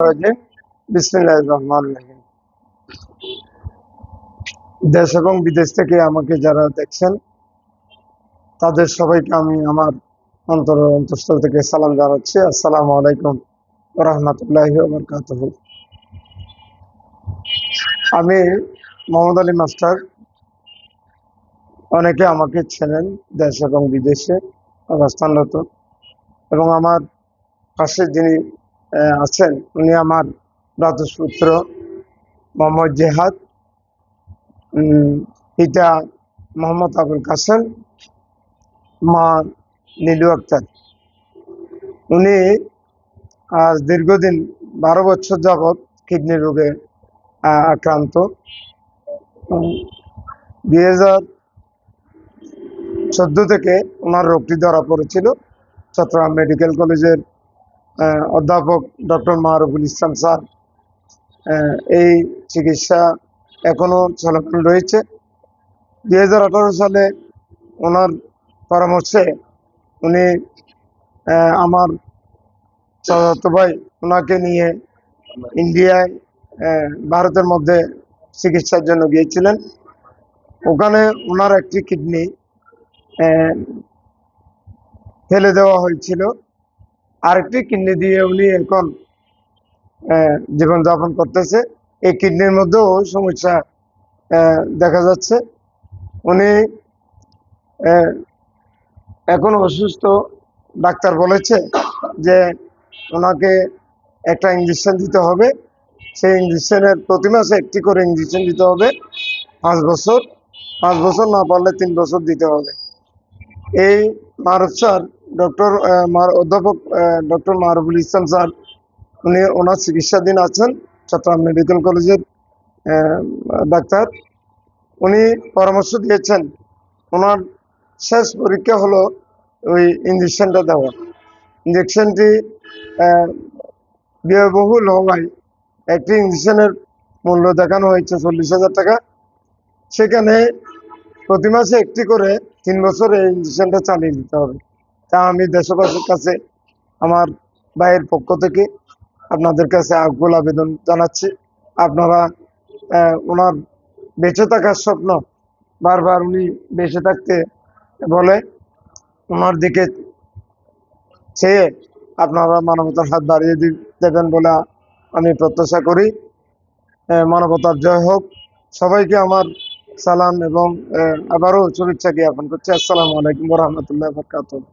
রাজিম বিসমিল্লাহ রহমান রহিম। দেশ এবং বিদেশ থেকে আমাকে যারা দেখছেন, তাদের সবাইকে আমি আমার অন্তর অন্তঃস্থল থেকে সালাম জানাচ্ছি। আসসালামু আলাইকুম রহমতুল্লাহ বরকাত আমি মোহাম্মদ আলী মাস্টার। অনেকে আমাকে চেনেন দেশ এবং বিদেশে অবস্থানরত। এবং আমার পাশে যিনি আছেন। উনি আমার ভ্রাতুষ্পুত্র মোহাম্মদ জেহাদ। পিতা মোহাম্মদ আবুল কাসেম মা নীলু আক্তার। উনি আজ দীর্ঘদিন বারো বছর যাবৎ কিডনি রোগে আক্রান্ত। দুই হাজার চোদ্দ থেকে ওনার রোগটি ধরা পড়েছিল চট্টগ্রাম মেডিকেল কলেজের অধ্যাপক ডক্টর মারুফুল ইসলাম স্যার এই চিকিৎসা এখনও চলমান রয়েছে। দুই হাজার আঠারো সালে ওনার পরামর্শে উনি আমার চাচাতো ভাই ওনাকে নিয়ে ইন্ডিয়ায় ভারতের মধ্যে চিকিৎসার জন্য গিয়েছিলেন। ওখানে ওনার একটি কিডনি ফেলে দেওয়া হয়েছিল। আরেকটি কিডনি দিয়ে উনি এখন জীবনযাপন করতেছে। এই কিডনির মধ্যেও সমস্যা দেখা যাচ্ছে। উনি এখন অসুস্থ। ডাক্তার বলেছে যে ওনাকে একটা ইঞ্জেকশন দিতে হবে। সেই ইঞ্জেকশনের প্রতি মাসে একটি করে ইঞ্জেকশন দিতে হবে। পাঁচ বছর। পাঁচ বছর না পারলে তিন বছর দিতে হবে। এই মারুফ স্যার ডক্টর অধ্যাপক ডক্টর মারুফুল ইসলাম স্যার, উনি ওনার চিকিৎসাধীন আছেন, চট্টগ্রাম মেডিকেল কলেজের ডাক্তার। উনি পরামর্শ দিয়েছেন, ওনার শেষ পরীক্ষা হলো ওই ইঞ্জেকশনটা দেওয়া। ইঞ্জেকশনটি ব্যয়বহুল হওয়ায় একটি ইঞ্জেকশনের মূল্য দেখানো হয়েছে চল্লিশ হাজার টাকা। সেখানে প্রতি মাসে একটি করে তিন বছর এই ইঞ্জেকশনটা চালিয়ে দিতে হবে। তা আমি দেশবাসীর কাছে আমার ভাইয়ের পক্ষ থেকে আপনাদের কাছে আকুল আবেদন জানাচ্ছি। আপনারা ওনার বেঁচে থাকার স্বপ্ন বারবার উনি বেঁচে থাকতে বলে, ওনার দিকে চেয়ে আপনারা মানবতার হাত বাড়িয়ে দেবেন বলে আমি প্রত্যাশা করি। মানবতার জয় হোক। সবাইকে আমার সালাম এবং আবারও শুভেচ্ছা জ্ঞাপন করছি। আসসালামু আলাইকুম রহমতুল্লাহ বরকাত